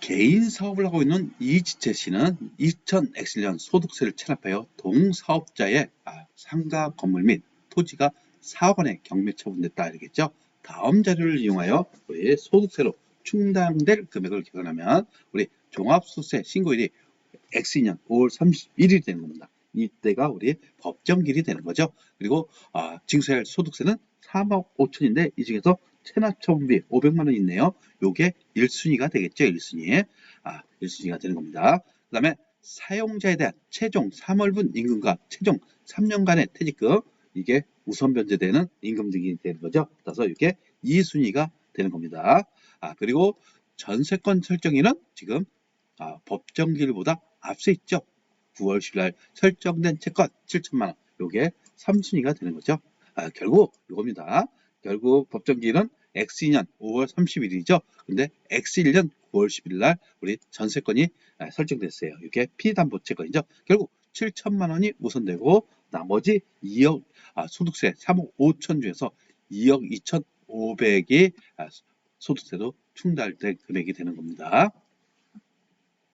개인 사업을 하고 있는 이지채 씨는 2000X년 소득세를 체납하여 동사업자의 아, 상가 건물 및 토지가 4억 원의 경매 처분됐다 알겠죠? 다음 자료를 이용하여 우리 소득세로 충당될 금액을 계산하면 우리 종합소득세 신고일이 X년 5월 31일이 되는 겁니다. 이때가 우리 법정기일이 되는 거죠. 그리고 아, 징수할 소득세는 3억 5천인데 이 중에서 체납처분비 500만 원 있네요. 요게 1순위가 되겠죠. 1순위. 아, 1순위가 되는 겁니다. 그 다음에 사용자에 대한 최종 3월분 임금과 최종 3년간의 퇴직금 이게 우선 변제되는 임금 등이 되는 거죠. 따라서 이게 2순위가 되는 겁니다. 아, 그리고 전세권 설정일은 지금 아, 법정기일보다 앞서 있죠. 9월 10일 날 설정된 채권 7천만 원. 요게 3순위가 되는 거죠. 아, 결국 이겁니다. 결국 법정기일은 X년 5월 30일이죠. 근데 X1년 9월 10일 날 우리 전세권이 아, 설정됐어요. 이게 피담보채권이죠. 결국 7천만 원이 우선되고 나머지 2억 아, 소득세 3억 5천 중에서 2억 2천 5백이 아, 소득세로 충당될 금액이 되는 겁니다.